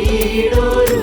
വീടൊരുക്കി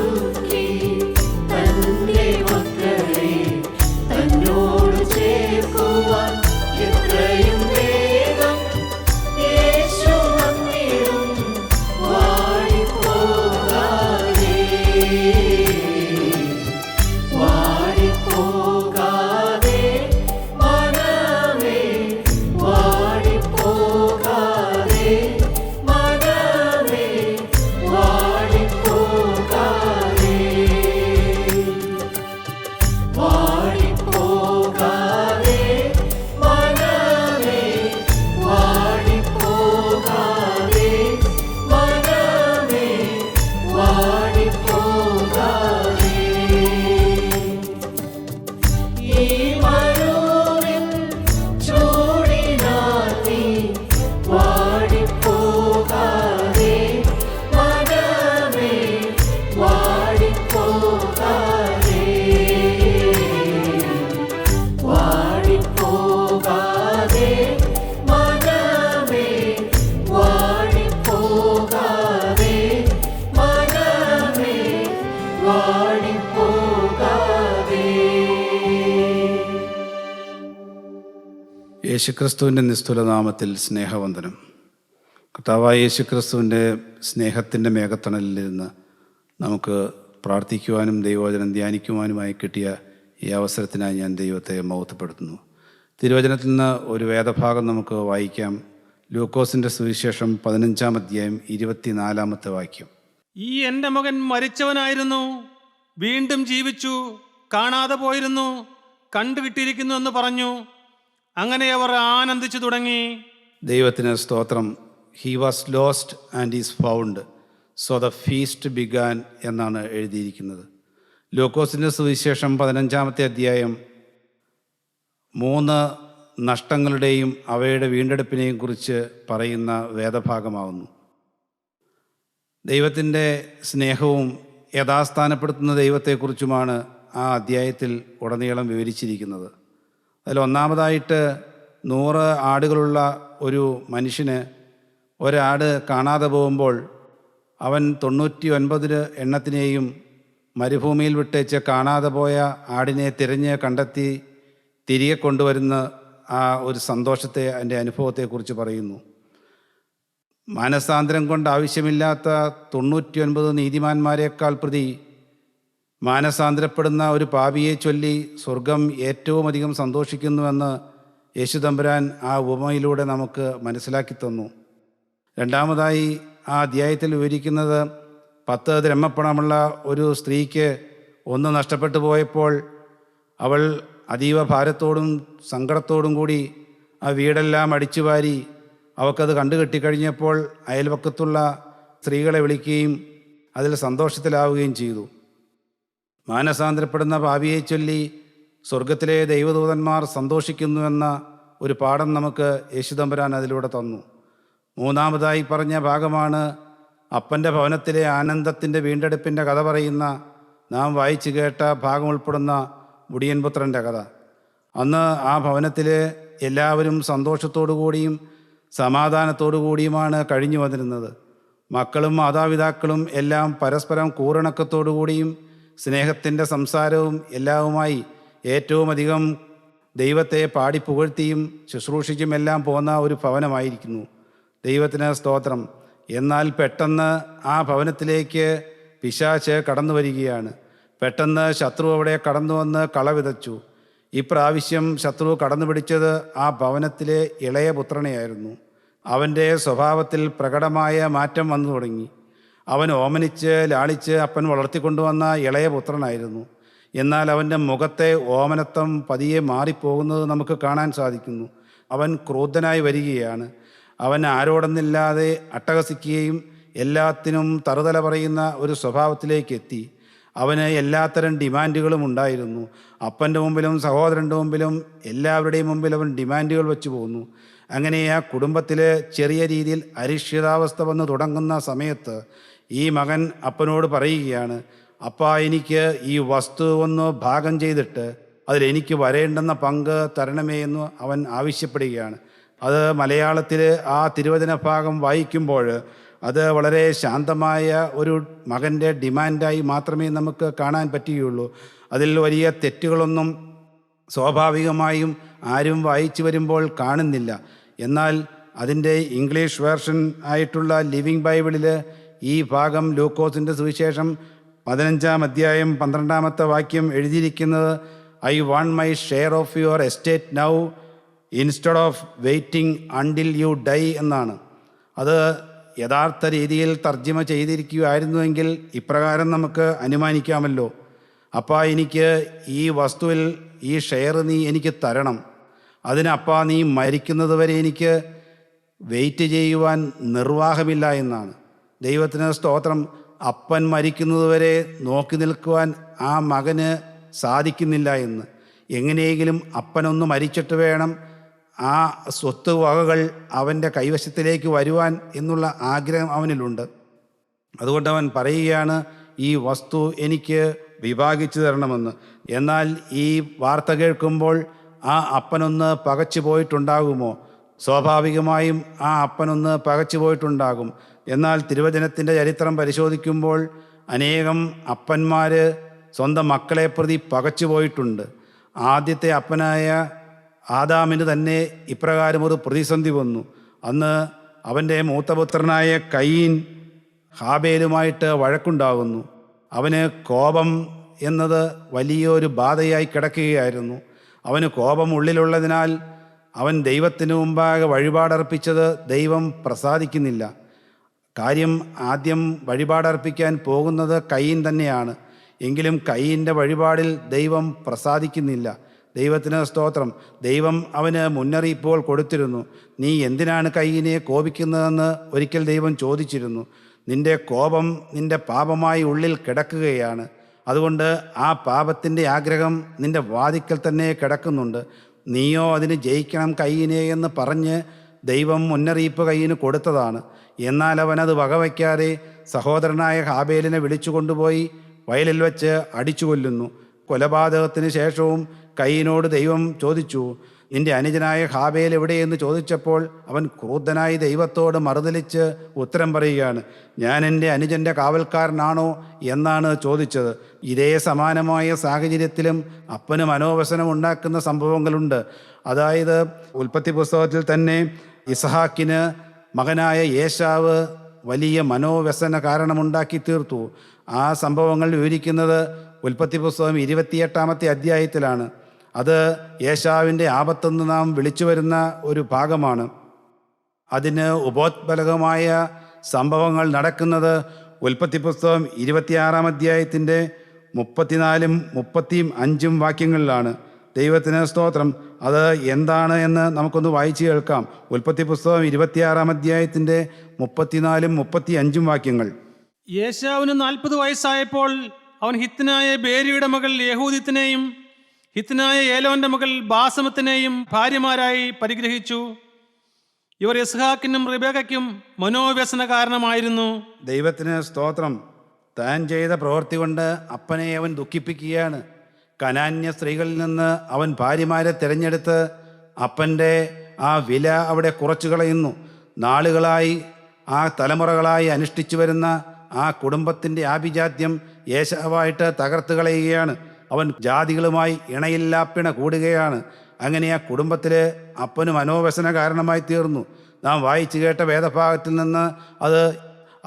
യേശുക്രിസ്തുവിന്റെ നിസ്തുലനാമത്തിൽ സ്നേഹവന്ദനം. കർത്താവായ യേശുക്രിസ്തുവിന്റെ സ്നേഹത്തിന്റെ മേഘത്തണലിൽ നിന്ന് നമുക്ക് പ്രാർത്ഥിക്കുവാനും ദൈവവചനം ധ്യാനിക്കുവാനുമായി കിട്ടിയ ഈ അവസരത്തിനായി ഞാൻ ദൈവത്തെ മൗത്തപ്പെടുത്തുന്നു തിരുവചനത്തിൽ നിന്ന് ഒരു വേദഭാഗം നമുക്ക് വായിക്കാം. ലൂക്കോസിന്റെ സുവിശേഷം പതിനഞ്ചാം അധ്യായം ഇരുപത്തിനാലാമത്തെ വാക്യം. ഈ എന്റെ മകൻ മരിച്ചവനായിരുന്നു വീണ്ടും ജീവിച്ചു കാണാതെ പോയിരുന്നു കണ്ടുകിട്ടിയിരിക്കുന്നു എന്ന് പറഞ്ഞു. അങ്ങനെ അവർ ആനന്ദിച്ചു തുടങ്ങി. ദൈവത്തിന് സ്തോത്രം. He was lost and is found so the feast began എന്നാണ് എഴുതിയിരിക്കുന്നത്. ലൂക്കോസിന്റെ സുവിശേഷം പതിനഞ്ചാമത്തെ അധ്യായം. മൂന്ന് നഷ്ടങ്ങളുടെയും അവയുടെ വീണ്ടെടുപ്പിനെയും കുറിച്ച് പറയുന്ന വേദഭാഗമാവുന്നു. ദൈവത്തിന്റെ സ്നേഹവും യഥാസ്ഥാനപ്പെടുത്തുന്ന ദൈവത്തെക്കുറിച്ചുമാണ് ആ അധ്യായത്തിൽ ഉടനീളം വിവരിച്ചിരിക്കുന്നത്. അതിൽ ഒന്നാമതായിട്ട് നൂറ് ആടുകളുള്ള ഒരു മനുഷ്യന് ഒരാട് കാണാതെ പോകുമ്പോൾ അവൻ തൊണ്ണൂറ്റി ഒൻപത് എണ്ണത്തിനെയും മരുഭൂമിയിൽ വിട്ടേച്ച് കാണാതെ പോയ ആടിനെ തിരഞ്ഞ് കണ്ടെത്തി തിരികെ കൊണ്ടുവരുന്ന ആ ഒരു സന്തോഷത്തെ എന്റെ അനുഭവത്തെക്കുറിച്ച് പറയുന്നു. മാനസാന്തരം കൊണ്ട് ആവശ്യമില്ലാത്ത തൊണ്ണൂറ്റി ഒൻപത് നീതിമാന്മാരെക്കാൾ പ്രതി മാനസാന്തരപ്പെടുന്ന ഒരു പാവിയെ ചൊല്ലി സ്വർഗം ഏറ്റവും അധികം സന്തോഷിക്കുന്നുവെന്ന് യേശുദമ്പുരാൻ ആ ഉപമയിലൂടെ നമുക്ക് മനസ്സിലാക്കി തന്നു. രണ്ടാമതായി ആ അധ്യായത്തിൽ വിവരിക്കുന്നത് പത്ത് ദ്രഹ്മപ്പണമുള്ള ഒരു സ്ത്രീക്ക് ഒന്ന് നഷ്ടപ്പെട്ടു പോയപ്പോൾ അവൾ അതീവ ഭാരത്തോടും സങ്കടത്തോടും കൂടി ആ വീടെല്ലാം അടിച്ചുവാരി അവൾക്കത് കണ്ടു കെട്ടിക്കഴിഞ്ഞപ്പോൾ അയൽവക്കത്തുള്ള സ്ത്രീകളെ വിളിക്കുകയും അതിൽ സന്തോഷത്തിലാവുകയും ചെയ്തു. മാനസാന്തരപ്പെടുന്ന ഭാവിയെ ചൊല്ലി സ്വർഗത്തിലെ ദൈവദൂതന്മാർ സന്തോഷിക്കുന്നുവെന്ന ഒരു പാഠം നമുക്ക് യേശുദമ്പരാൻ അതിലൂടെ തന്നു. മൂന്നാമതായി പറഞ്ഞ ഭാഗമാണ് അപ്പന്റെ ഭവനത്തിലെ ആനന്ദത്തിന്റെ വീണ്ടെടുപ്പിന്റെ കഥ പറയുന്ന നാം വായിച്ചു കേട്ട ഭാഗം ഉൾപ്പെടുന്ന മുടിയൻപുത്രന്റെ കഥ. അന്ന് ആ ഭവനത്തിൽ എല്ലാവരും സന്തോഷത്തോടു കൂടിയും സമാധാനത്തോടു കൂടിയുമാണ് കഴിഞ്ഞു വന്നിരുന്നത്. മക്കളും മാതാപിതാക്കളും എല്ലാം പരസ്പരം കൂറിണക്കത്തോടു കൂടിയും സ്നേഹത്തിന്റെ സംസാരവും എല്ലാവുമായി ഏറ്റവും അധികം ദൈവത്തെ പാടി പുകഴ്ത്തിയും ശുശ്രൂഷിച്ചും എല്ലാം പോന്ന ഒരു ഭവനമായിരിക്കുന്നു. ദൈവത്തിന് സ്തോത്രം. എന്നാൽ പെട്ടെന്ന് ആ ഭവനത്തിലേക്ക് പിശാച്ച് കടന്നു വരികയാണ്. പെട്ടെന്ന് ശത്രു അവിടെ കടന്നു വന്ന് കള വിതച്ചു. ഇപ്രാവശ്യം ശത്രു കടന്നു പിടിച്ചത് ആ ഭവനത്തിലെ ഇളയ പുത്രനെയായിരുന്നു. അവന്റെ സ്വഭാവത്തിൽ പ്രകടമായ മാറ്റം വന്നു തുടങ്ങി. അവൻ ഓമനിച്ച് ലാളിച്ച് അപ്പൻ വളർത്തിക്കൊണ്ടുവന്ന ഇളയ പുത്രനായിരുന്നു. എന്നാൽ അവന്റെ മുഖത്തെ ഓമനത്വം പതിയെ മാറിപ്പോകുന്നത് നമുക്ക് കാണാൻ സാധിക്കുന്നു. അവൻ ക്രൂദ്ധനായി വരികയാണ്. അവൻ ആരോടെന്നില്ലാതെ അട്ടഹസിക്കുകയും എല്ലാത്തിനും തറുതല പറയുന്ന ഒരു സ്വഭാവത്തിലേക്ക് എത്തി. അവന് എല്ലാത്തരം ഡിമാൻഡുകളും ഉണ്ടായിരുന്നു. അപ്പന്റെ മുമ്പിലും സഹോദരന്റെ മുമ്പിലും എല്ലാവരുടെയും മുമ്പിൽ അവൻ ഡിമാൻഡുകൾ വെച്ച് പോകുന്നു. അങ്ങനെ ആ കുടുംബത്തിൽ ചെറിയ രീതിയിൽ അരിക്ഷിതാവസ്ഥ വന്ന് തുടങ്ങുന്ന സമയത്ത് ഈ മകൻ അപ്പനോട് പറയുകയാണ് അപ്പ എനിക്ക് ഈ വസ്തു ഒന്ന് ഭാഗം ചെയ്തിട്ട് അതിലെനിക്ക് വരേണ്ടെന്ന പങ്ക് തരണമേ എന്ന് അവൻ ആവശ്യപ്പെടുകയാണ്. അത് മലയാളത്തിൽ ആ തിരുവചന ഭാഗം വായിക്കുമ്പോൾ അത് വളരെ ശാന്തമായ ഒരു മകന്റെ ഡിമാൻഡായി മാത്രമേ നമുക്ക് കാണാൻ പറ്റുകയുള്ളൂ. അതിൽ വലിയ തെറ്റുകളൊന്നും സ്വാഭാവികമായും ആരും വായിച്ചു വരുമ്പോൾ കാണുന്നില്ല. എന്നാൽ അതിന്റെ ഇംഗ്ലീഷ് വേർഷൻ ആയിട്ടുള്ള ലിവിങ് ബൈബിളിൽ ഈ ഭാഗം ലൂക്കോസിന്റെ സുവിശേഷം പതിനഞ്ചാം അധ്യായം പന്ത്രണ്ടാമത്തെ വാക്യം എഴുതിയിരിക്കുന്നത് I want my share of your estate now instead of waiting until you die എന്നാണ്. അത് യഥാർത്ഥ രീതിയിൽ തർജമ ചെയ്തിരിക്കുകയായിരുന്നുവെങ്കിൽ ഇപ്രകാരം നമുക്ക് അനുമാനിക്കാമല്ലോ. അപ്പാ എനിക്ക് ഈ വസ്തുവിൽ ഈ ഷെയർ നീ എനിക്ക് തരണം. അതിനപ്പാ നീ മരിക്കുന്നത് വരെ എനിക്ക് വെയിറ്റ് ചെയ്യുവാൻ നിർവാഹമില്ല എന്നാണ്. ദൈവത്തിന് സ്തോത്രം. അപ്പൻ മരിക്കുന്നതുവരെ നോക്കി നിൽക്കുവാൻ ആ മകന് സാധിക്കുന്നില്ല എന്ന്. എങ്ങനെയെങ്കിലും അപ്പനൊന്ന് മരിച്ചിട്ട് വേണം ആ സ്വത്ത് വകകൾ അവന്റെ കൈവശത്തിലേക്ക് വരുവാൻ എന്നുള്ള ആഗ്രഹം അവനിലുണ്ട്. അതുകൊണ്ട് അവൻ പറയുകയാണ് ഈ വസ്തു എനിക്ക് വിഭാഗിച്ചു തരണമെന്ന്. എന്നാൽ ഈ വാർത്ത കേൾക്കുമ്പോൾ ആ അപ്പനൊന്ന് പകച്ചു പോയിട്ടുണ്ടാകുമോ സ്വാഭാവികമായും ആ അപ്പനൊന്ന് പകച്ചു പോയിട്ടുണ്ടാകും എന്നാൽ തിരുവചനത്തിന്റെ ചരിത്രം പരിശോധിക്കുമ്പോൾ അനേകം അപ്പന്മാർ സ്വന്തം മക്കളെ പ്രതി പകച്ചു പോയിട്ടുണ്ട്. ആദ്യത്തെ അപ്പനായ ആദാമിന് തന്നെ ഇപ്രകാരം ഒരു പ്രതിസന്ധി വന്നു. അന്ന് അവന്റെ മൂത്തപുത്രനായ കയ്യീൻ ഹാബേലുമായിട്ട് വഴക്കുണ്ടാകുന്നു അവന് കോപം എന്നത് വലിയൊരു ബാധയായി കിടക്കുകയായിരുന്നു. അവന് കോപം ഉള്ളിലുള്ളതിനാൽ അവൻ ദൈവത്തിന് മുമ്പാകെ വഴിപാടർപ്പിച്ചത് ദൈവം പ്രസാദിക്കുന്നില്ല. കാര്യം ആദ്യം വഴിപാടർപ്പിക്കാൻ പോകുന്നത് കയ്യൻ തന്നെയാണ്. എങ്കിലും കയ്യന്റെ വഴിപാടിൽ ദൈവം പ്രസാദിക്കുന്നില്ല. ദൈവത്തിന് സ്തോത്രം. ദൈവം അവന് മുന്നറിയിപ്പുകൾ കൊടുത്തിരുന്നു. നീ എന്തിനാണ് കയ്യനെ കോപിക്കുന്നതെന്ന് ഒരിക്കൽ ദൈവം ചോദിച്ചിരുന്നു. നിന്റെ കോപം നിന്റെ പാപമായി ഉള്ളിൽ കിടക്കുകയാണ്. അതുകൊണ്ട് ആ പാപത്തിന്റെ ആഗ്രഹം നിന്റെ വാതിക്കൽ തന്നെ കിടക്കുന്നുണ്ട്. നീയോ അതിന് ജയിക്കണം കയ്യനെ എന്ന് പറഞ്ഞ് ദൈവം മുന്നറിയിപ്പ് കയ്യിന് കൊടുത്തതാണ്. എന്നാൽ അവനത് വകവയ്ക്കാതെ സഹോദരനായ ഹാബേലിനെ വിളിച്ചു കൊണ്ടുപോയി വയലിൽ വെച്ച് അടിച്ചു കൊല്ലുന്നു. കൊലപാതകത്തിന് ശേഷവും കയ്യിനോട് ദൈവം ചോദിച്ചു നിന്റെ അനുജനായ ഹാബേൽ എവിടെയെന്ന് ചോദിച്ചപ്പോൾ അവൻ ക്രൂദ്ധനായി ദൈവത്തോട് മറുതലിച്ച് ഉത്തരം പറയുകയാണ് ഞാൻ എന്റെ അനുജന്റെ കാവൽക്കാരനാണോ എന്നാണ് ചോദിച്ചത്. ഇതേ സമാനമായ സാഹചര്യത്തിലും അപ്പന് മനോവസനം ഉണ്ടാക്കുന്ന സംഭവങ്ങളുണ്ട്. അതായത് ഉൽപ്പത്തി പുസ്തകത്തിൽ തന്നെ ഇസഹാക്കിന് മകനായ യേശാവ് വലിയ മനോവ്യസന കാരണമുണ്ടാക്കി തീർത്തു. ആ സംഭവങ്ങൾ വിവരിക്കുന്നത് ഉൽപ്പത്തി പുസ്തകം ഇരുപത്തിയെട്ടാമത്തെ അധ്യായത്തിലാണ്. അത് യേശാവിന്റെ ആപത്തെന്ന് നാം വിളിച്ചു വരുന്ന ഒരു ഭാഗമാണ്. അതിന് ഉപോത്ബലകമായ സംഭവങ്ങൾ നടക്കുന്നത് ഉൽപ്പത്തി പുസ്തകം ഇരുപത്തിയാറാം അധ്യായത്തിന്റെ മുപ്പത്തിനാലും മുപ്പത്തിയും അഞ്ചും വാക്യങ്ങളിലാണ്. ദൈവത്തിന് സ്തോത്രം. അത് എന്താണ് എന്ന് നമുക്കൊന്ന് വായിച്ചു കേൾക്കാം. ഉൽപ്പത്തി പുസ്തകം ഇരുപത്തിയാറാം അധ്യായത്തിന്റെ മുപ്പത്തിനാലും മുപ്പത്തി അഞ്ചും വാക്യങ്ങൾ. യേശാവിന് നാൽപ്പത് വയസ്സായപ്പോൾ അവൻ ഹിത്തനായ ബേരിയുടെ മകൾ യഹൂദിത്തിനെയും ഹിത്തനായ ഏലോന്റെ മകൾ ബാസമത്തിനെയും ഭാര്യമാരായി പരിഗ്രഹിച്ചു. ഇവർ ഇസ്ഹാക്കിനും റിബേഖയ്ക്കും മനോവ്യസന കാരണമായിരുന്നു. ദൈവത്തിന് സ്തോത്രം. താൻ ചെയ്ത പ്രവൃത്തി കൊണ്ട് അപ്പനെ അവൻ ദുഃഖിപ്പിക്കുകയാണ്. കനാന്യ സ്ത്രീകളിൽ നിന്ന് അവൻ ഭാര്യമാരെ തിരഞ്ഞെടുത്ത് അപ്പന്റെ ആ വില അവിടെ കുറച്ചു കളയുന്നു. നാളുകളായി ആ തലമുറകളായി അനുഷ്ഠിച്ചു വരുന്ന ആ കുടുംബത്തിന്റെ ആഭിജാത്യം യേശവായിട്ട് തകർത്ത് കളയുകയാണ്. അവൻ ജാതികളുമായി ഇണയില്ലാപ്പിണ കൂടുകയാണ്. അങ്ങനെ ആ കുടുംബത്തിൽ അപ്പന് മനോവ്യസന കാരണമായി തീർന്നു. നാം വായിച്ചു കേട്ട വേദഭാഗത്തിൽ നിന്ന് അത്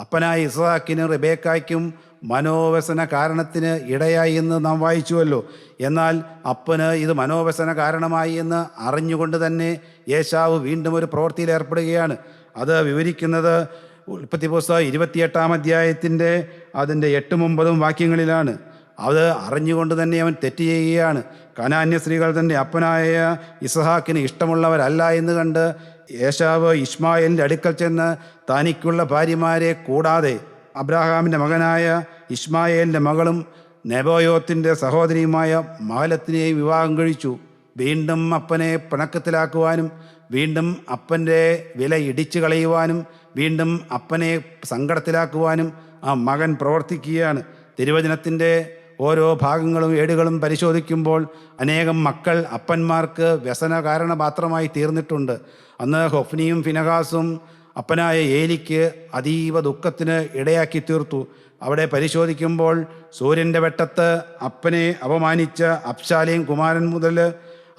അപ്പനായ ഇസാക്കിനും റിബേക്കായ്ക്കും മനോവ്യസന കാരണത്തിന് ഇടയായി എന്ന് നാം വായിച്ചുവല്ലോ. എന്നാൽ അപ്പന് ഇത് മനോവ്യസന കാരണമായി എന്ന് അറിഞ്ഞുകൊണ്ട് തന്നെ യേശാവ് വീണ്ടും ഒരു പ്രവൃത്തിയിൽ ഏർപ്പെടുകയാണ്. അത് വിവരിക്കുന്നത് ഉൽപ്പത്തി പുസ്തകം ഇരുപത്തിയെട്ടാം അധ്യായത്തിന്റെ അതിന്റെ എട്ടും ഒമ്പതും വാക്യങ്ങളിലാണ്. അത് അറിഞ്ഞുകൊണ്ട് തന്നെ അവൻ തെറ്റ് ചെയ്യുകയാണ്. കനാന്യ സ്ത്രീകൾ തന്റെ അപ്പനായ ഇസഹാക്കിന് ഇഷ്ടമുള്ളവരല്ല എന്ന് കണ്ട് യേശാവ് ഇസ്മായിലിന്റെ അടുക്കൽ ചെന്ന് തനിക്കുള്ള ഭാര്യമാരെ കൂടാതെ അബ്രാഹാമിന്റെ മകനായ ഇസ്മായേലിന്റെ മകളും നെബോയോത്തിന്റെ സഹോദരിയുമായ മാലത്തിനെയും വിവാഹം കഴിച്ചു. വീണ്ടും അപ്പനെ പിണക്കത്തിലാക്കുവാനും വീണ്ടും അപ്പന്റെ വില ഇടിച്ചു കളയുവാനും വീണ്ടും അപ്പനെ സങ്കടത്തിലാക്കുവാനും ആ മകൻ പ്രവർത്തിക്കുകയാണ്. തിരുവചനത്തിന്റെ ഓരോ ഭാഗങ്ങളും ഏടുകളും പരിശോധിക്കുമ്പോൾ അനേകം മക്കൾ അപ്പന്മാർക്ക് വ്യസന കാരണപാത്രമായി തീർന്നിട്ടുണ്ട്. അന്ന് ഹൊഫ്നിയും ഫിനഹാസും അപ്പനായ ഏലിക്ക് അതീവ ദുഃഖത്തിന് ഇടയാക്കി തീർത്തു. അവിടെ പരിശോധിക്കുമ്പോൾ സൂര്യന്റെ വെട്ടത്ത് അപ്പനെ അപമാനിച്ച അപ്ശാലയും കുമാരൻ മുതൽ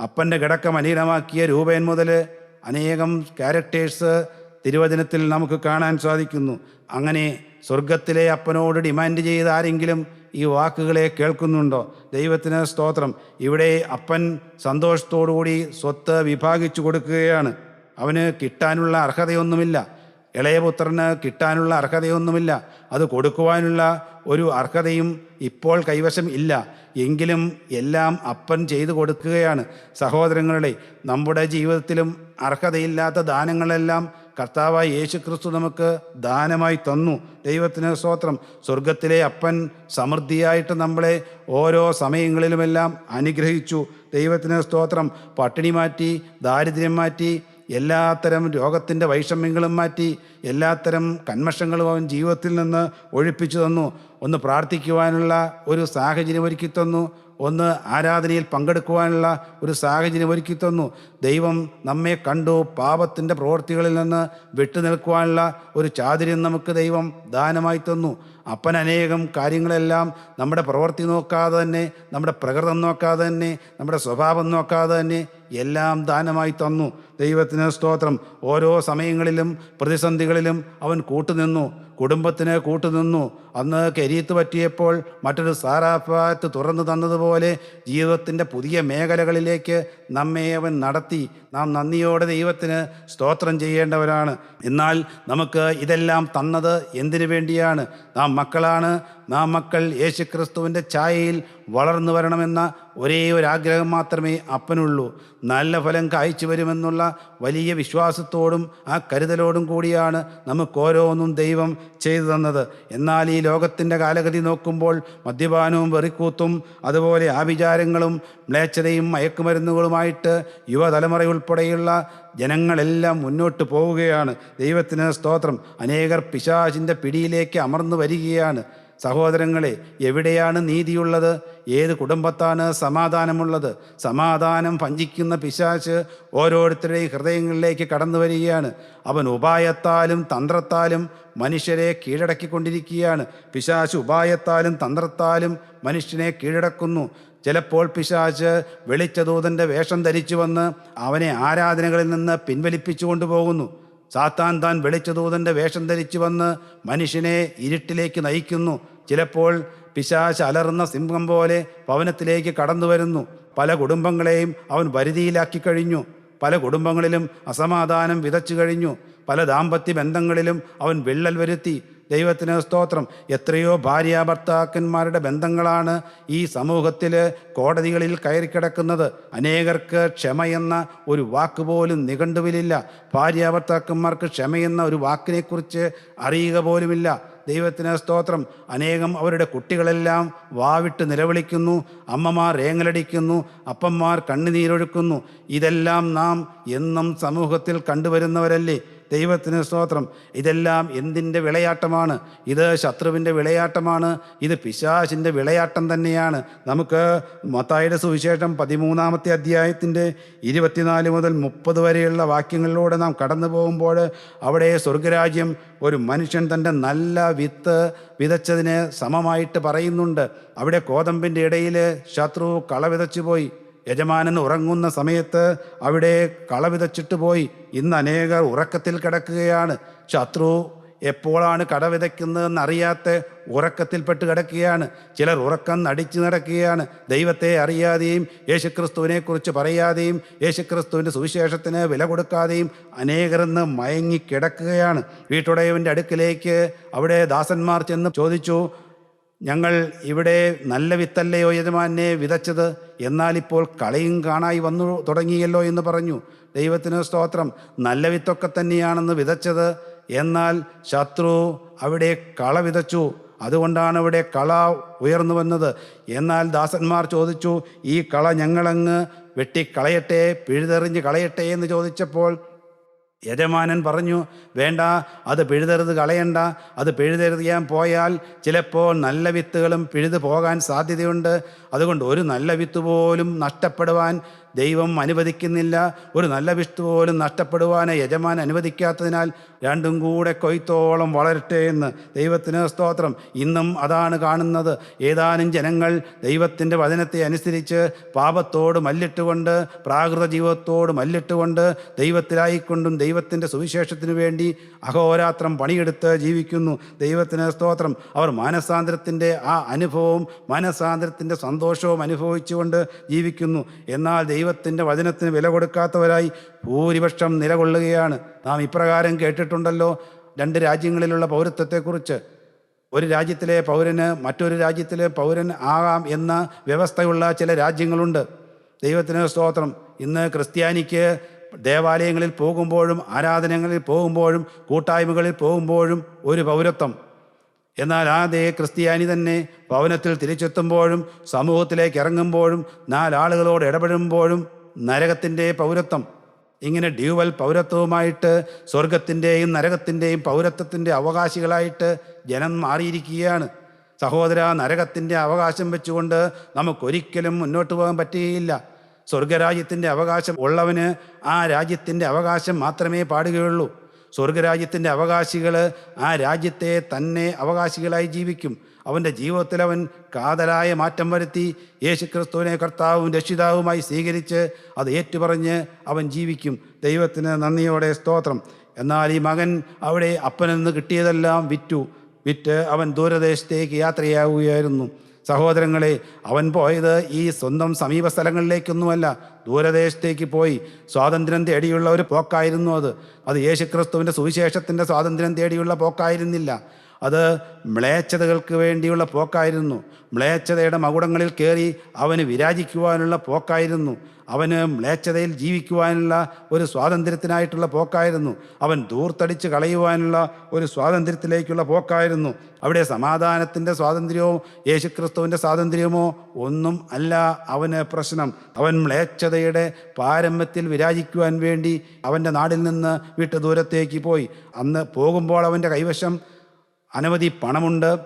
അപ്പന്റെ കിടക്ക മലീനമാക്കിയ രൂപൻ മുതൽ അനേകം ക്യാരക്ടേഴ്സ് തിരുവചനത്തിൽ നമുക്ക് കാണാൻ സാധിക്കുന്നു. അങ്ങനെ സ്വർഗത്തിലെ അപ്പനോട് ഡിമാൻഡ് ചെയ്ത ആരെങ്കിലും ഈ വാക്കുകളെ കേൾക്കുന്നുണ്ടോ? ദൈവത്തിന് സ്തോത്രം. ഇവിടെ അപ്പൻ സന്തോഷത്തോടുകൂടി സ്വത്ത് വിഭാഗിച്ചു കൊടുക്കുകയാണ്. അവന് കിട്ടാനുള്ള അർഹതയൊന്നുമില്ല. ഇളയപുത്രന് കിട്ടാനുള്ള അർഹതയൊന്നുമില്ല. അത് കൊടുക്കുവാനുള്ള ഒരു അർഹതയും ഇപ്പോൾ കൈവശം ഇല്ല. എങ്കിലും എല്ലാം അപ്പൻ ചെയ്തു കൊടുക്കുകയാണ്. സഹോദരങ്ങളുടെ നമ്മുടെ ജീവിതത്തിലും അർഹതയില്ലാത്ത ദാനങ്ങളെല്ലാം കർത്താവായ യേശു ക്രിസ്തു നമുക്ക് ദാനമായി തന്നു. ദൈവത്തിന് സ്തോത്രം. സ്വർഗത്തിലെ അപ്പൻ സമൃദ്ധിയായിട്ട് നമ്മളെ ഓരോ സമയങ്ങളിലുമെല്ലാം അനുഗ്രഹിച്ചു. ദൈവത്തിന് സ്തോത്രം. പട്ടിണി മാറ്റി ദാരിദ്ര്യം മാറ്റി എല്ലാത്തരം രോഗത്തിന്റെ വൈഷമ്യങ്ങളും മാറ്റി എല്ലാത്തരം കന്മഷങ്ങളും അവൻ ജീവിതത്തിൽ നിന്ന് ഒഴിപ്പിച്ചു തന്നു. ഒന്ന് പ്രാർത്ഥിക്കുവാനുള്ള ഒരു സാഹചര്യം ഒരുക്കി തന്നു. ഒന്ന് ആരാധനയിൽ പങ്കെടുക്കുവാനുള്ള ഒരു സാഹചര്യം ഒരുക്കി തന്നു. ദൈവം നമ്മെ കണ്ടു പാപത്തിന്റെ പ്രവൃത്തികളിൽ നിന്ന് വിട്ടുനിൽക്കുവാനുള്ള ഒരു ചാതുര്യം നമുക്ക് ദൈവം ദാനമായി തന്നു. അപ്പൻ അനേകം കാര്യങ്ങളെല്ലാം നമ്മുടെ പ്രവൃത്തി നോക്കാതെ തന്നെ നമ്മുടെ പ്രകൃതം നോക്കാതെ തന്നെ നമ്മുടെ സ്വഭാവം നോക്കാതെ തന്നെ എല്ലാം ദാനമായി തന്നു. ദൈവത്തിന് സ്തോത്രം. ഓരോ സമയങ്ങളിലും പ്രതിസന്ധികളിലും അവൻ കൂട്ടുനിന്നു. കുടുംബത്തിന് കൂട്ടുനിന്നു. അന്ന് കരിയത്ത് പറ്റിയപ്പോൾ മറ്റൊരു സാറാഫാത്ത് തുറന്നു തന്നതുപോലെ ജീവിതത്തിന്റെ പുതിയ മേഖലകളിലേക്ക് നമ്മെ അവൻ നടത്തി. നാം നന്ദിയോടെ ദൈവത്തിന് സ്തോത്രം ചെയ്യേണ്ടവരാണ്. എന്നാൽ നമുക്ക് ഇതെല്ലാം തന്നത് എന്തിനു വേണ്ടിയാണ്? നാം മക്കളാണ്. നാം മക്കൾ യേശുക്രിസ്തുവിന്റെ ഛായയിൽ വളർന്നു വരണമെന്ന ഒരേ ഒരു ആഗ്രഹം മാത്രമേ അപ്പനുള്ളൂ. നല്ല ഫലം കായ്ച്ചു വരുമെന്നുള്ള വലിയ വിശ്വാസത്തോടും ആ കരുതലോടും കൂടിയാണ് നമുക്കോരോന്നും ദൈവം ചെയ്തു തന്നത്. എന്നാൽ ഈ ലോകത്തിന്റെ കാലഗതി നോക്കുമ്പോൾ മദ്യപാനവും വെറിക്കൂത്തും അതുപോലെ ആഭിചാരങ്ങളും മ്ലേച്ഛതയും മയക്കുമരുന്നുകളുമായിട്ട് യുവതലമുറ ഉൾപ്പെടെയുള്ള ജനങ്ങളെല്ലാം മുന്നോട്ട് പോവുകയാണ്. ദൈവത്തിന് സ്തോത്രം. അനേകർ പിശാചിന്റെ പിടിയിലേക്ക് അമർന്നു വരികയാണ്. സഹോദരങ്ങളെ എവിടെയാണ് നീതിയുള്ളത്? ഏത് കുടുംബത്താണ് സമാധാനമുള്ളത്? സമാധാനം ഭഞ്ചിക്കുന്ന പിശാച്ച് ഓരോരുത്തരുടെയും ഹൃദയങ്ങളിലേക്ക് കടന്നു വരികയാണ്. അവൻ ഉപായത്താലും തന്ത്രത്താലും മനുഷ്യരെ കീഴടക്കിക്കൊണ്ടിരിക്കുകയാണ്. പിശാച്ച് ഉപായത്താലും തന്ത്രത്താലും മനുഷ്യനെ കീഴടക്കുന്നു. ചിലപ്പോൾ പിശാച്ച് വെളിച്ചദൂതന്റെ വേഷം ധരിച്ചു വന്ന് അവനെ ആരാധനകളിൽ നിന്ന് പിൻവലിപ്പിച്ചു കൊണ്ടുപോകുന്നു സാത്താൻ താൻ വെളിച്ചതൂതന്റെ വേഷം ധരിച്ചു വന്ന് മനുഷ്യനെ ഇരുട്ടിലേക്ക് നയിക്കുന്നു. ചിലപ്പോൾ പിശാച് അലറുന്ന സിംഹം പോലെ ഭവനത്തിലേക്ക് കടന്നു വരുന്നു. പല കുടുംബങ്ങളെയും അവൻ വരുതിയിലാക്കി കഴിഞ്ഞു. പല കുടുംബങ്ങളിലും അസമാധാനം വിതച്ചു കഴിഞ്ഞു. പല ദാമ്പത്യ ബന്ധങ്ങളിലും അവൻ വിള്ളൽ വരുത്തി. ദൈവത്തിന് സ്തോത്രം. എത്രയോ ഭാര്യ ഭർത്താക്കന്മാരുടെ ബന്ധങ്ങളാണ് ഈ സമൂഹത്തിൽ കോടതികളിൽ കയറിക്കിടക്കുന്നത്. അനേകർക്ക് ക്ഷമയെന്ന ഒരു വാക്ക് പോലും നിഘണ്ടുവിലില്ല. ഭാര്യ ഭർത്താക്കന്മാർക്ക് ക്ഷമയെന്ന ഒരു വാക്കിനെക്കുറിച്ച് അറിയുക പോലുമില്ല. ദൈവത്തിന് സ്തോത്രം. അനേകം അവരുടെ കുട്ടികളെല്ലാം വാവിട്ട് നിലവിളിക്കുന്നു. അമ്മമാർ രേങ്ങലടിക്കുന്നു. അപ്പന്മാർ കണ്ണുനീരൊഴുക്കുന്നു. ഇതെല്ലാം നാം എന്നും സമൂഹത്തിൽ കണ്ടുവരുന്നവരല്ലേ? ദൈവത്തിന് സ്തോത്രം. ഇതെല്ലാം എന്തിന്റെ വിളയാട്ടമാണ്? ഇത് ശത്രുവിന്റെ വിളയാട്ടമാണ്. ഇത് പിശാശിന്റെ വിളയാട്ടം തന്നെയാണ്. നമുക്ക് മത്തായുടെ സുവിശേഷം പതിമൂന്നാമത്തെ അധ്യായത്തിന്റെ ഇരുപത്തിനാല് മുതൽ മുപ്പത് വരെയുള്ള വാക്യങ്ങളിലൂടെ നാം കടന്നു പോകുമ്പോൾ അവിടെ സ്വർഗരാജ്യം ഒരു മനുഷ്യൻ തന്റെ നല്ല വിത്ത് വിതച്ചതിന് സമമായിട്ട് പറയുന്നുണ്ട്. അവിടെ കോതമ്പിന്റെ ഇടയിൽ ശത്രു കള വിതച്ചു പോയി യജമാനൻ ഉറങ്ങുന്ന സമയത്ത് അവിടെ കളവിതച്ചിട്ട് പോയി. ഇന്ന് അനേകർ ഉറക്കത്തിൽ കിടക്കുകയാണ്. ശത്രു എപ്പോഴാണ് കട വിതയ്ക്കുന്നതെന്ന് അറിയാത്ത ഉറക്കത്തിൽപ്പെട്ട് കിടക്കുകയാണ്. ചിലർ ഉറക്കം നടിച്ചു നടക്കുകയാണ്. ദൈവത്തെ അറിയാതെയും യേശുക്രിസ്തുവിനെക്കുറിച്ച് പറയാതെയും യേശുക്രിസ്തുവിന്റെ സുവിശേഷത്തിന് വില കൊടുക്കാതെയും അനേകരെന്ന് മയങ്ങി കിടക്കുകയാണ്. വീട്ടുടയവന്റെ അടുക്കിലേക്ക് അവിടെ ദാസന്മാർ ചെന്ന് ചോദിച്ചു ഞങ്ങൾ ഇവിടെ നല്ല വിത്തല്ലയോ യജമാനെ വിതച്ചത് എന്നാലിപ്പോൾ കളയും കാണായി വന്നു തുടങ്ങിയല്ലോ എന്ന് പറഞ്ഞു. ദൈവത്തിന് സ്തോത്രം. നല്ല വിത്തൊക്കെ തന്നെയാണെന്ന് വിതച്ചത്. എന്നാൽ ശത്രു അവിടെ കള വിതച്ചു. അതുകൊണ്ടാണ് ഇവിടെ കള ഉയർന്നു വന്നത്. എന്നാൽ ദാസന്മാർ ചോദിച്ചു ഈ കള ഞങ്ങളങ്ങ് വെട്ടിക്കളയട്ടെ പിഴുതെറിഞ്ഞ് കളയട്ടെ? എന്ന് ചോദിച്ചപ്പോൾ യജമാനൻ പറഞ്ഞു വേണ്ട അത് പിഴുതരുത് കളയണ്ട. അത് പിഴുതെറിയാൻ പോയാൽ ചിലപ്പോൾ നല്ല വിത്തുകളും പിഴുതു പോകാൻ സാധ്യതയുണ്ട്. അതുകൊണ്ട് ഒരു നല്ല വിത്ത് പോലും നഷ്ടപ്പെടുവാൻ ദൈവം അനുവദിക്കുന്നില്ല. ഒരു നല്ല വിത്ത് പോലും നഷ്ടപ്പെടുവാൻ യജമാൻ അനുവദിക്കാത്തതിനാൽ രണ്ടും കൂടെ കൊയ്ത്തോളം വളരട്ടെ എന്ന് ദൈവത്തിന് സ്തോത്രം. ഇന്നും അതാണ് കാണുന്നത്. ഏതാനും ജനങ്ങൾ ദൈവത്തിന്റെ വചനത്തെ അനുസരിച്ച് പാപത്തോട് മല്ലിട്ടുകൊണ്ട് പ്രാകൃത ജീവിതത്തോട് മല്ലിട്ടുകൊണ്ട് ദൈവത്തിലായിക്കൊണ്ടും ദൈവത്തിന്റെ സുവിശേഷത്തിനു വേണ്ടി അഹോരാത്രം പണിയെടുത്ത് ജീവിക്കുന്നു. ദൈവത്തിന് സ്തോത്രം. അവർ മാനസാന്തരത്തിന്റെ ആ അനുഭവവും മാനസാന്തരത്തിന്റെ സന്തോഷവും അനുഭവിച്ചുകൊണ്ട് ജീവിക്കുന്നു. എന്നാൽ ദൈവത്തിന്റെ വചനത്തിന് വില കൊടുക്കാത്തവരായി ഭൂരിപക്ഷം നിലകൊള്ളുകയാണ്. നാം ഇപ്രകാരം കേട്ടിട്ടുണ്ടല്ലോ രണ്ട് രാജ്യങ്ങളിലുള്ള പൗരത്വത്തെക്കുറിച്ച്. ഒരു രാജ്യത്തിലെ പൗരന് മറ്റൊരു രാജ്യത്തിലെ പൗരൻ ആകാം എന്ന വ്യവസ്ഥയുള്ള ചില രാജ്യങ്ങളുണ്ട്. ദൈവത്തിന് സ്തോത്രം. ഇന്ന് ക്രിസ്ത്യാനിക്ക് ദേവാലയങ്ങളിൽ പോകുമ്പോഴും ആരാധനകളിൽ പോകുമ്പോഴും കൂട്ടായ്മകളിൽ പോകുമ്പോഴും ഒരു പൗരത്വം. എന്നാൽ ആ ദേ ക്രിസ്ത്യാനി തന്നെ ഭവനത്തിൽ തിരിച്ചെത്തുമ്പോഴും സമൂഹത്തിലേക്ക് ഇറങ്ങുമ്പോഴും നാലാളുകളോട് ഇടപെടുമ്പോഴും നരകത്തിന്റെ പൗരത്വം. ഇങ്ങനെ ഡ്യൂവൽ പൗരത്വവുമായിട്ട് സ്വർഗത്തിന്റെയും നരകത്തിന്റെയും പൗരത്വത്തിന്റെ അവകാശികളായിട്ട് ജനം മാറിയിരിക്കുകയാണ്. സഹോദര നരകത്തിന്റെ അവകാശം വെച്ചുകൊണ്ട് നമുക്കൊരിക്കലും മുന്നോട്ട് പോകാൻ പറ്റുകയില്ല. സ്വർഗരാജ്യത്തിന്റെ അവകാശം ഉള്ളവന് ആ രാജ്യത്തിന്റെ അവകാശം മാത്രമേ പാടുകയുള്ളൂ. സ്വർഗരാജ്യത്തിന്റെ അവകാശികൾ ആ രാജ്യത്തെ തന്നെ അവകാശികളായി ജീവിക്കും. അവന്റെ ജീവിതത്തിൽ അവൻ കാതലായ മാറ്റം വരുത്തി. യേശുക്രിസ്തുവിനെ കർത്താവും രക്ഷിതാവുമായി സ്വീകരിച്ച് അത് ഏറ്റുപറഞ്ഞ് അവൻ ജീവിക്കും. ദൈവത്തിന് നന്ദിയോടെ സ്തോത്രം. എന്നാൽ ഈ മകൻ അവിടെ അപ്പനെന്ന് നിന്ന് കിട്ടിയതെല്ലാം വിറ്റു. വിറ്റ് അവൻ ദൂരദേശത്തേക്ക് യാത്രയാവുകയായിരുന്നു. സഹോദരങ്ങളെ അവൻ പോയത് ഈ സ്വന്തം സമീപ സ്ഥലങ്ങളിലേക്കൊന്നുമല്ല ദൂരദേശത്തേക്ക് പോയി. സ്വാതന്ത്ര്യം തേടിയുള്ള ഒരു പോക്കായിരുന്നു അത്. അത് യേശുക്രിസ്തുവിന്റെ സുവിശേഷത്തിന്റെ സ്വാതന്ത്ര്യം തേടിയുള്ള പോക്കായിരുന്നില്ല. അത് മ്ലേച്ഛതകൾക്ക് വേണ്ടിയുള്ള പോക്കായിരുന്നു. മ്ലേച്ഛതയുടെ മകുടങ്ങളിൽ കയറി അവന് വിരാജിക്കുവാനുള്ള പോക്കായിരുന്നു. അവന് മ്ലേച്ഛതയിൽ ജീവിക്കുവാനുള്ള ഒരു സ്വാതന്ത്ര്യത്തിനായിട്ടുള്ള പോക്കായിരുന്നു. അവൻ ദൂർത്തടിച്ച് കളയുവാനുള്ള ഒരു സ്വാതന്ത്ര്യത്തിലേക്കുള്ള പോക്കായിരുന്നു. അവിടെ സമാധാനത്തിന്റെ സ്വാതന്ത്ര്യമോ യേശുക്രിസ്തുവിന്റെ സ്വാതന്ത്ര്യമോ ഒന്നും അല്ല അവന് പ്രശ്നം. അവൻ മ്ലേച്ഛതയുടെ പാരമ്യത്തിൽ വിരാജിക്കുവാൻ വേണ്ടി അവന്റെ നാടിൽ നിന്ന് വിട്ടു ദൂരത്തേക്ക് പോയി. അന്ന് പോകുമ്പോൾ അവന്റെ കൈവശം അനവധി പണമുണ്ട്.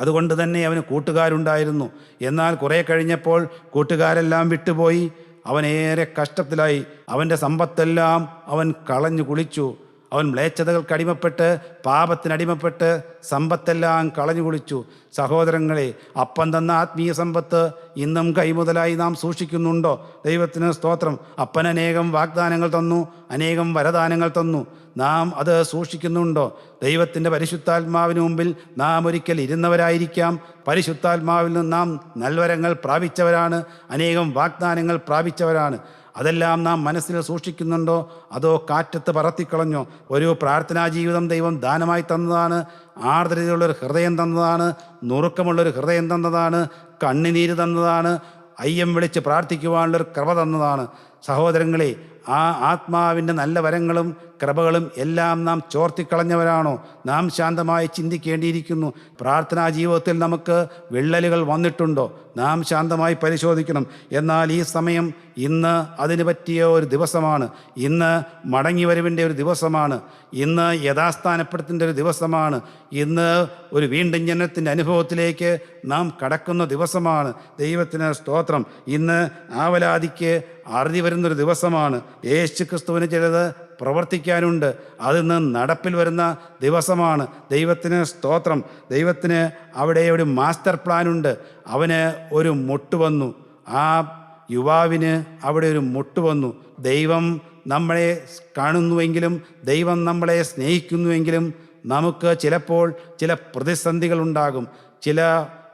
അതുകൊണ്ട് തന്നെ അവന് കൂട്ടുകാരുണ്ടായിരുന്നു. എന്നാൽ കുറേ കഴിഞ്ഞപ്പോൾ കൂട്ടുകാരെല്ലാം വിട്ടുപോയി. അവനേറെ കഷ്ടത്തിലായി. അവന്റെ സമ്പത്തെല്ലാം അവൻ കളഞ്ഞു കുളിച്ചു. അവൻ മ്ലേച്ഛതകൾക്ക് അടിമപ്പെട്ട് പാപത്തിനടിമപ്പെട്ട് സമ്പത്തെല്ലാം കളഞ്ഞു കുളിച്ചു. സഹോദരങ്ങളെ അപ്പം തന്ന ആത്മീയ സമ്പത്ത് ഇന്നും കൈമുതലായി നാം സൂക്ഷിക്കുന്നുണ്ടോ? ദൈവത്തിന് സ്തോത്രം. അപ്പൻ അനേകം വാഗ്ദാനങ്ങൾ തന്നു അനേകം വരദാനങ്ങൾ തന്നു. നാം അത് സൂക്ഷിക്കുന്നുണ്ടോ? ദൈവത്തിന്റെ പരിശുദ്ധാത്മാവിന് മുമ്പിൽ നാം ഒരിക്കൽ ഇരുന്നവരായിരിക്കാം. പരിശുദ്ധാത്മാവിൽ നിന്ന് നാം നൽവരങ്ങൾ പ്രാപിച്ചവരാണ്. അനേകം വാഗ്ദാനങ്ങൾ പ്രാപിച്ചവരാണ്. അതെല്ലാം നാം മനസ്സിൽ സൂക്ഷിക്കുന്നുണ്ടോ? അതോ കാറ്റത്ത് പറത്തിക്കളഞ്ഞോ? ഒരു പ്രാർത്ഥനാ ജീവിതം ദൈവം ദാനമായി തന്നതാണ്. ആർദ്രതയുള്ളൊരു ഹൃദയം തന്നതാണ്. നുറുക്കമുള്ളൊരു ഹൃദയം തന്നതാണ്. കണ്ണിനീര് തന്നതാണ്. അയ്യം വിളിച്ച് പ്രാർത്ഥിക്കുവാനുള്ളൊരു കൃപ തന്നതാണ്. സഹോദരങ്ങളെ ആ ആത്മാവിന്റെ നല്ല വരങ്ങളും കൃപകളും എല്ലാം നാം ചോർത്തിക്കളഞ്ഞവരാണോ? നാം ശാന്തമായി ചിന്തിക്കേണ്ടിയിരിക്കുന്നു. പ്രാർത്ഥനാ ജീവിതത്തിൽ നമുക്ക് വിള്ളലുകൾ വന്നിട്ടുണ്ടോ? നാം ശാന്തമായി പരിശോധിക്കണം. എന്നാൽ ഈ സമയം ഇന്ന് അതിന് പറ്റിയ ഒരു ദിവസമാണ്. ഇന്ന് മടങ്ങി വരവിന്റെ ഒരു ദിവസമാണ്. ഇന്ന് യഥാസ്ഥാനപ്പെടുത്തിന്റെ ഒരു ദിവസമാണ്. ഇന്ന് ഒരു വീണ്ടും ജനനത്തിന്റെ അനുഭവത്തിലേക്ക് നാം കടക്കുന്ന ദിവസമാണ്. ദൈവത്തിന് സ്തോത്രം. ഇന്ന് ആവലാതിക്ക് അറുതി വരുന്നൊരു ദിവസമാണ്. യേശു ക്രിസ്തുവിന് ചിലത് പ്രവർത്തിക്കാനുണ്ട്. അതിന്ന് നടപ്പിൽ വരുന്ന ദിവസമാണ്. ദൈവത്തിന് സ്തോത്രം. ദൈവത്തിന് അവിടെ ഒരു മാസ്റ്റർ പ്ലാനുണ്ട്. അവന് ഒരു മുട്ട് വന്നു. ആ യുവാവിന് അവിടെ ഒരു മുട്ട് വന്നു. ദൈവം നമ്മളെ കാണുന്നുവെങ്കിലും ദൈവം നമ്മളെ സ്നേഹിക്കുന്നുവെങ്കിലും നമുക്ക് ചിലപ്പോൾ ചില പ്രതിസന്ധികളുണ്ടാകും. ചില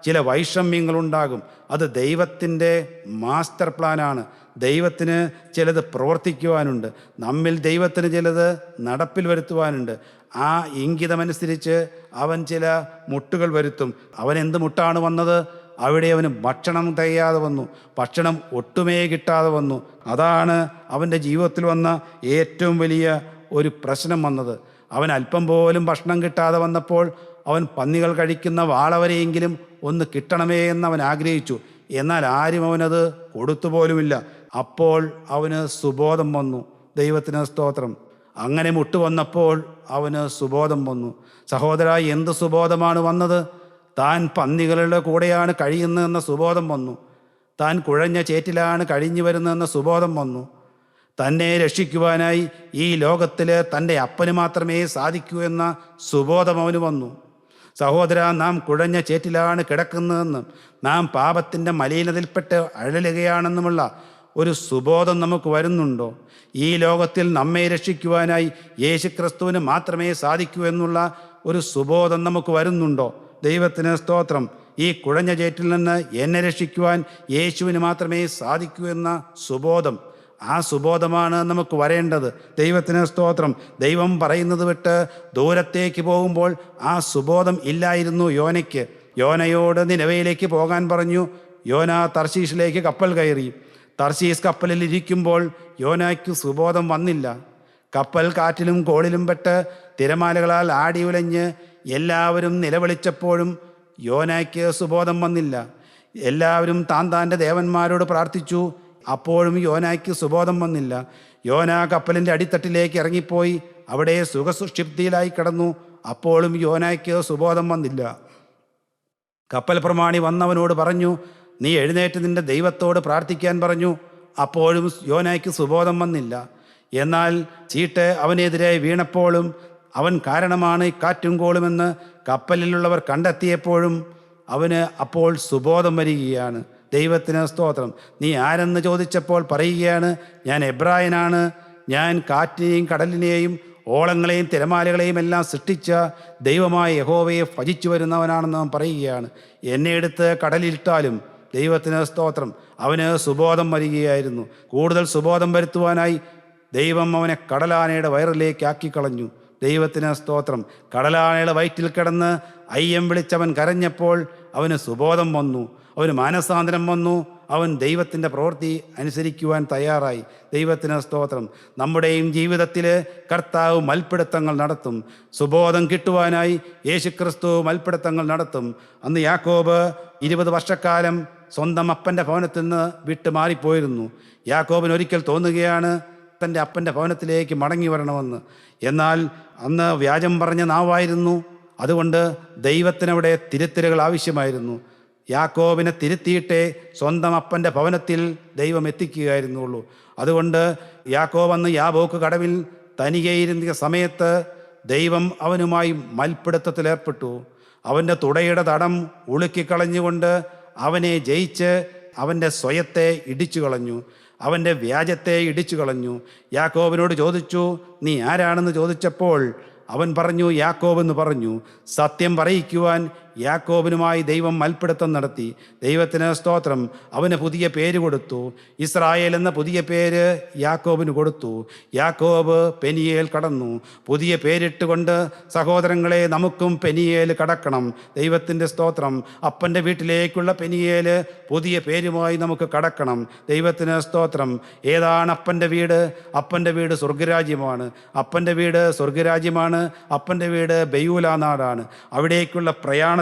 ചില വൈഷമ്യങ്ങളുണ്ടാകും. അത് ദൈവത്തിന്റെ മാസ്റ്റർ പ്ലാനാണ്. ദൈവത്തിന് ചിലത് പ്രവർത്തിക്കുവാനുണ്ട്. നമ്മിൽ ദൈവത്തിന് ചിലത് നടപ്പിൽ വരുത്തുവാനുണ്ട്. ആ ഇംഗിതമനുസരിച്ച് അവൻ ചില മുട്ടുകൾ വരുത്തും. അവൻ എന്ത് മുട്ടാണ് വന്നത്? അവിടെ അവന് ഭക്ഷണം തികയാതെ വന്നു. ഭക്ഷണം ഒട്ടുമേ കിട്ടാതെ വന്നു. അതാണ് അവന്റെ ജീവിതത്തിൽ വന്ന ഏറ്റവും വലിയ ഒരു പ്രശ്നം വന്നത്. അവൻ അല്പം പോലും ഭക്ഷണം കിട്ടാതെ വന്നപ്പോൾ അവൻ പന്നികൾ കഴിക്കുന്ന വാളവരെയെങ്കിലും ഒന്ന് കിട്ടണമേ എന്ന് അവൻ ആഗ്രഹിച്ചു. എന്നാൽ ആരും അവനത് കൊടുത്തുപോലുമില്ല. അപ്പോൾ അവന് സുബോധം വന്നു. ദൈവത്തിന് സ്തോത്രം. അങ്ങനെ മുട്ടുവന്നപ്പോൾ അവന് സുബോധം വന്നു. സഹോദര എന്ത് സുബോധമാണ് വന്നത്? താൻ പന്നികളുടെ കൂടെയാണ് കഴിയുന്നതെന്ന സുബോധം വന്നു. താൻ കുഴഞ്ഞ ചേറ്റിലാണ് കഴിഞ്ഞു വരുന്നതെന്ന സുബോധം വന്നു. തന്നെ രക്ഷിക്കുവാനായി ഈ ലോകത്തിൽ തന്റെ അപ്പന് മാത്രമേ സാധിക്കൂ എന്ന സുബോധം അവന് വന്നു. സഹോദര നാം കുഴഞ്ഞ ചേറ്റിലാണ് കിടക്കുന്നതെന്നും നാം പാപത്തിന്റെ മലിനതയിൽപ്പെട്ട് അഴലുകയാണെന്നുമുള്ള ഒരു സുബോധം നമുക്ക് വരുന്നുണ്ടോ? ഈ ലോകത്തിൽ നമ്മെ രക്ഷിക്കുവാനായി യേശുക്രിസ്തുവിന് മാത്രമേ സാധിക്കൂ എന്നുള്ള ഒരു സുബോധം നമുക്ക് വരുന്നുണ്ടോ? ദൈവത്തിന് സ്തോത്രം. ഈ കുഴഞ്ഞ ചേറ്റിൽ നിന്ന് എന്നെ രക്ഷിക്കുവാൻ യേശുവിന് മാത്രമേ സാധിക്കൂ എന്ന സുബോധം. ആ സുബോധമാണ് നമുക്ക് വരേണ്ടത്. ദൈവത്തിന് സ്തോത്രം. ദൈവം പറയുന്നത് വിട്ട് ദൂരത്തേക്ക് പോകുമ്പോൾ ആ സുബോധം ഇല്ലായിരുന്നു യോനയ്ക്ക്. യോനയോട് നിലവയിലേക്ക് പോകാൻ പറഞ്ഞു. യോന തർശീഷിലേക്ക് കപ്പൽ കയറി. തർശീസ് കപ്പലിൽ ഇരിക്കുമ്പോൾ യോനയ്ക്ക് സുബോധം വന്നില്ല. കപ്പൽ കാറ്റിലും കോളിലും പെട്ട് തിരമാലകളാൽ ആടി ഉലഞ്ഞ് എല്ലാവരും നിലവിളിച്ചപ്പോഴും യോനയ്ക്ക് സുബോധം വന്നില്ല. എല്ലാവരും താൻ താന്റെ ദേവന്മാരോട് പ്രാർത്ഥിച്ചു. അപ്പോഴും യോനായ്ക്ക് സുബോധം വന്നില്ല. യോന കപ്പലിന്റെ അടിത്തട്ടിലേക്ക് ഇറങ്ങിപ്പോയി. അവിടെ സുഖസുക്ഷിപ്തിയിലായി കിടന്നു. അപ്പോഴും യോനായ്ക്ക് സുബോധം വന്നില്ല. കപ്പൽ പ്രമാണി വന്നവനോട് പറഞ്ഞു നീ എഴുന്നേറ്റ് നിന്റെ ദൈവത്തോട് പ്രാർത്ഥിക്കാൻ പറഞ്ഞു. അപ്പോഴും യോനായ്ക്ക് സുബോധം വന്നില്ല. എന്നാൽ ചീട്ട് അവനെതിരെ വീണപ്പോഴും അവൻ കാരണമാണ് കാറ്റും കോളുമെന്ന് കപ്പലിലുള്ളവർ കണ്ടെത്തിയപ്പോഴും അവന് അപ്പോൾ സുബോധം വരികയാണ്. ദൈവത്തിന് സ്തോത്രം. നീ ആരെന്ന് ചോദിച്ചപ്പോൾ പറയുകയാണ് ഞാൻ എബ്രായനാണ്. ഞാൻ കാറ്റിനെയും കടലിനെയും ഓളങ്ങളെയും തിരമാലകളെയും എല്ലാം സൃഷ്ടിച്ച ദൈവമായ യഹോവയെ ഭജിച്ചു വരുന്നവനാണെന്ന് അവൻ പറയുകയാണ്. എന്നെ എടുത്ത് കടലിലിട്ടാലും ദൈവത്തിന് സ്തോത്രം. അവന് സുബോധം വരികയായിരുന്നു. കൂടുതൽ സുബോധം വരുത്തുവാനായി ദൈവം അവനെ കടലാനയുടെ വയറിലേക്ക് ആക്കിക്കളഞ്ഞു. ദൈവത്തിന് സ്തോത്രം. കടലാനയുടെ വയറ്റിൽ കിടന്ന് അയ്യം വിളിച്ചവൻ കരഞ്ഞപ്പോൾ അവന് സുബോധം വന്നു. അവന് മാനസാന്തരം വന്നു. അവൻ ദൈവത്തിന്റെ പ്രവൃത്തി അനുസരിക്കുവാൻ തയ്യാറായി. ദൈവത്തിന് സ്തോത്രം. നമ്മുടെയും ജീവിതത്തിൽ കർത്താവ് മൽപ്പിടുത്തങ്ങൾ നടത്തും. സുബോധം കിട്ടുവാനായി യേശുക്രിസ്തു മൽപ്പിടുത്തങ്ങൾ നടത്തും. അന്ന് യാക്കോബ് ഇരുപത് വർഷക്കാലം സ്വന്തം അപ്പന്റെ ഭവനത്തിൽ നിന്ന് വിട്ടു മാറിപ്പോയിരുന്നു. യാക്കോബിന് ഒരിക്കൽ തോന്നുകയാണ് തന്റെ അപ്പന്റെ ഭവനത്തിലേക്ക് മടങ്ങി വരണമെന്ന്. എന്നാൽ അന്ന് വ്യാജം പറഞ്ഞ നാവായിരുന്നു. അതുകൊണ്ട് ദൈവത്തിനവിടെ തിരുത്തലുകൾ ആവശ്യമായിരുന്നു. യാക്കോബിനെ തിരുത്തിയിട്ടേ സ്വന്തം അപ്പന്റെ ഭവനത്തിൽ ദൈവം എത്തിക്കുകയായിരുന്നുള്ളൂ. അതുകൊണ്ട് യാക്കോബ് അന്ന് യാബോക്ക് കടവിൽ തനികയിരുന്ന സമയത്ത് ദൈവം അവനുമായി മൽപ്പിടുത്തത്തിലേർപ്പെട്ടു അവന്റെ തുടയുടെ തടം ഉളുക്കിക്കളഞ്ഞുകൊണ്ട് അവനെ ജയിച്ച് അവന്റെ സ്വയത്തെ ഇടിച്ചു കളഞ്ഞു അവന്റെ വ്യാജത്തെ ഇടിച്ചു കളഞ്ഞു യാക്കോബിനോട് ചോദിച്ചു നീ ആരാണെന്ന് ചോദിച്ചപ്പോൾ? അവൻ പറഞ്ഞു യാക്കോബ് എന്ന് പറഞ്ഞു. സത്യം പറയിക്കുവാൻ യാക്കോബിനുമായി ദൈവം മൽപ്പിടുത്തം നടത്തി. ദൈവത്തിന് സ്തോത്രം. അവന് പുതിയ പേര് കൊടുത്തു. ഇസ്രായേൽ എന്ന പുതിയ പേര് യാക്കോബിന് കൊടുത്തു. യാക്കോബ് പെനിയേൽ കടന്നു. പുതിയ പേരിട്ടുകൊണ്ട് സഹോദരങ്ങളെ നമുക്കും പെനിയേൽ കടക്കണം. ദൈവത്തിന്റെ സ്തോത്രം. അപ്പന്റെ വീട്ടിലേക്കുള്ള പെനിയേൽ പുതിയ പേരുമായി നമുക്ക് കടക്കണം. ദൈവത്തിന് സ്തോത്രം. ഏതാണ് അപ്പന്റെ വീട്? അപ്പന്റെ വീട് സ്വർഗരാജ്യമാണ് അപ്പന്റെ വീട് സ്വർഗരാജ്യമാണ് അപ്പന്റെ വീട് ബെയൂല നാടാണ്. അവിടേക്കുള്ള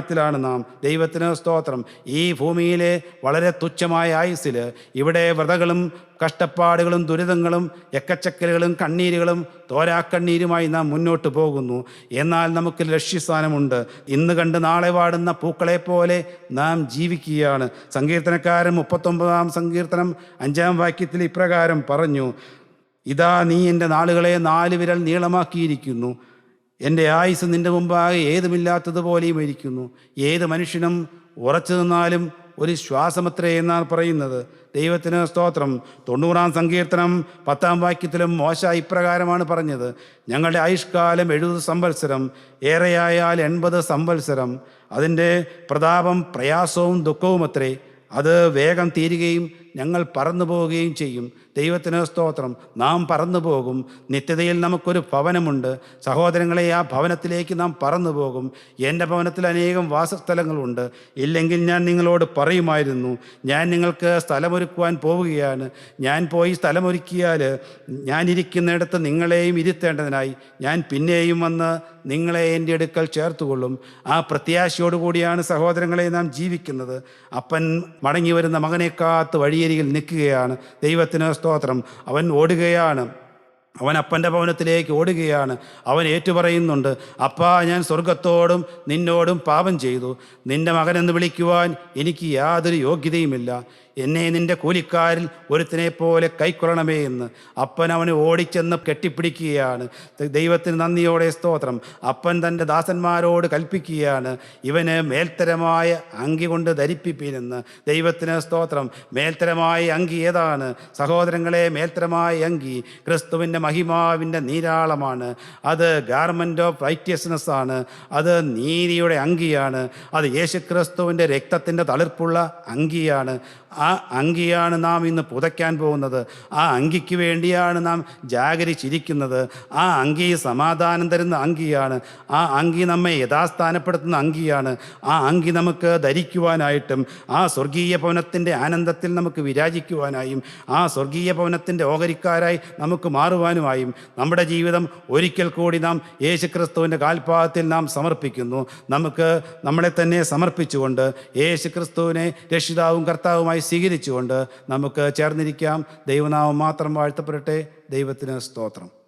പ്രയാണത്തിലാണ് നാം. ദൈവത്തിന് സ്തോത്രം. ഈ ഭൂമിയിലെ വളരെ തുച്ഛമായ ആയുസ്സിൽ ഇവിടെ വ്രതകളും കഷ്ടപ്പാടുകളും ദുരിതങ്ങളും എക്കച്ചക്കലുകളും കണ്ണീരുകളും തോരാക്കണ്ണീരുമായി നാം മുന്നോട്ട് പോകുന്നു. എന്നാൽ നമുക്ക് ലക്ഷ്യസ്ഥാനമുണ്ട്. ഇന്ന് കണ്ട് നാളെ വാടുന്ന പൂക്കളെ പോലെ നാം ജീവിക്കുകയാണ്. സങ്കീർത്തനക്കാരൻ മുപ്പത്തൊമ്പതാം സങ്കീർത്തനം അഞ്ചാം വാക്യത്തിൽ ഇപ്രകാരം പറഞ്ഞു. ഇതാ നീ എന്റെ നാളുകളെ നാല് വിരൽ നീളമാക്കിയിരിക്കുന്നു. എന്റെ ആയുസ് നിന്റെ മുമ്പാകെ ഏതുമില്ലാത്തതുപോലെയും ഇരിക്കുന്നു. ഏത് മനുഷ്യനും ഉറച്ചു നിന്നാലും ഒരു ശ്വാസമത്രേ എന്നാണ് പറയുന്നത്. ദൈവത്തിന് സ്തോത്രം. തൊണ്ണൂറാം സങ്കീർത്തനം പത്താം വാക്യത്തിലും മോശ ഇപ്രകാരമാണ് പറഞ്ഞത്. ഞങ്ങളുടെ ആയുഷ്കാലം എഴുപത് സംവത്സരം ഏറെയായാൽ എൺപത് സംവത്സരം. അതിന്റെ പ്രതാപം പ്രയാസവും ദുഃഖവും അത്രേ അത് വേഗം തീരുകയും ഞങ്ങൾ പറന്നു പോവുകയും ചെയ്യും. ദൈവത്തിന് സ്തോത്രം. നാം പറന്നു പോകും. നിത്യതയിൽ നമുക്കൊരു ഭവനമുണ്ട്. സഹോദരങ്ങളെ ആ ഭവനത്തിലേക്ക് നാം പറന്നു പോകും. എന്റെ ഭവനത്തിൽ അനേകം വാസസ്ഥലങ്ങളുണ്ട്. ഇല്ലെങ്കിൽ ഞാൻ നിങ്ങളോട് പറയുമായിരുന്നു ഞാൻ നിങ്ങൾക്ക് സ്ഥലമൊരുക്കുവാൻ പോവുകയാണ്. ഞാൻ പോയി സ്ഥലമൊരുക്കിയാൽ ഞാനിരിക്കുന്നിടത്ത് നിങ്ങളെയും ഇരുത്തേണ്ടതിനായി ഞാൻ പിന്നെയും വന്ന് നിങ്ങളെ എന്റെ അടുക്കൽ ചേർത്തുകൊള്ളും. ആ പ്രത്യാശയോടുകൂടിയാണ് സഹോദരങ്ങളെ നാം ജീവിക്കുന്നത്. അപ്പൻ മടങ്ങി വരുന്ന മകനെ കാത്ത് വഴിയരികിൽ നിൽക്കുകയാണ്. ദൈവത്തിന് സ്തോത്രം. അവൻ ഓടുകയാണ്. അവൻ അപ്പന്റെ ഭവനത്തിലേക്ക് ഓടുകയാണ്. അവൻ ഏറ്റുപറയുന്നുണ്ട് അപ്പാ ഞാൻ സ്വർഗത്തോടും നിന്നോടും പാപം ചെയ്തു. നിന്റെ മകനെന്ന് വിളിക്കുവാൻ എനിക്ക് യാതൊരു യോഗ്യതയുമില്ല. എന്നെ നിന്റെ കൂലിക്കാരിൽ ഒരുത്തിനെ പോലെ കൈക്കൊള്ളണമേ എന്ന്. അപ്പൻ അവന് ഓടിച്ചെന്ന് കെട്ടിപ്പിടിക്കുകയാണ്. ദൈവത്തിന് നന്ദിയോടെ സ്തോത്രം. അപ്പൻ തന്റെ ദാസന്മാരോട് കൽപ്പിക്കുകയാണ്. ഇവന് മേൽത്തരമായ അങ്കി കൊണ്ട് ധരിപ്പിപ്പിനെന്ന് ദൈവത്തിന് സ്തോത്രം. മേൽത്തരമായ അങ്കി ഏതാണ്? സഹോദരങ്ങളെ മേൽത്തരമായ അങ്കി ക്രിസ്തുവിന്റെ മഹിമാവിന്റെ നീരാളമാണ്. അത് ഗാർമെന്റ് ഓഫ് റൈറ്റിയസ്നെസ് ആണ്. അത് നീതിയുടെ അങ്കിയാണ്. അത് യേശുക്രിസ്തുവിന്റെ രക്തത്തിന്റെ തളിർപ്പുള്ള അങ്കിയാണ്. ആ അങ്കിയാണ് നാം ഇന്ന് പുതയ്ക്കാൻ പോകുന്നത്. ആ അങ്കിക്ക് വേണ്ടിയാണ് നാം ജാഗരിച്ചിരിക്കുന്നത്. ആ അങ്കി സമാധാനം തരുന്ന അങ്കിയാണ്. ആ അങ്കി നമ്മെ യഥാസ്ഥാനപ്പെടുത്തുന്ന അങ്കിയാണ്. ആ അങ്കി നമുക്ക് ധരിക്കുവാനായിട്ടും ആ സ്വർഗീയ ഭവനത്തിന്റെ ആനന്ദത്തിൽ നമുക്ക് വിരാജിക്കുവാനായും ആ സ്വർഗീയ ഭവനത്തിന്റെ ഓഹരിക്കാരായി നമുക്ക് മാറുവാനുമായും നമ്മുടെ ജീവിതം ഒരിക്കൽ കൂടി നാം യേശുക്രിസ്തുവിന്റെ കാൽപാദത്തിൽ നാം സമർപ്പിക്കുന്നു. നമുക്ക് നമ്മളെ തന്നെ സമർപ്പിച്ചുകൊണ്ട് യേശുക്രിസ്തുവിനെ രക്ഷിതാവും കർത്താവുമായി സ്വീകരിച്ചുകൊണ്ട് നമുക്ക് ചേർന്നിരിക്കാം. ദൈവനാമം മാത്രം വാഴ്ത്തപ്പെടട്ടെ. ദൈവത്തിന് സ്തോത്രം.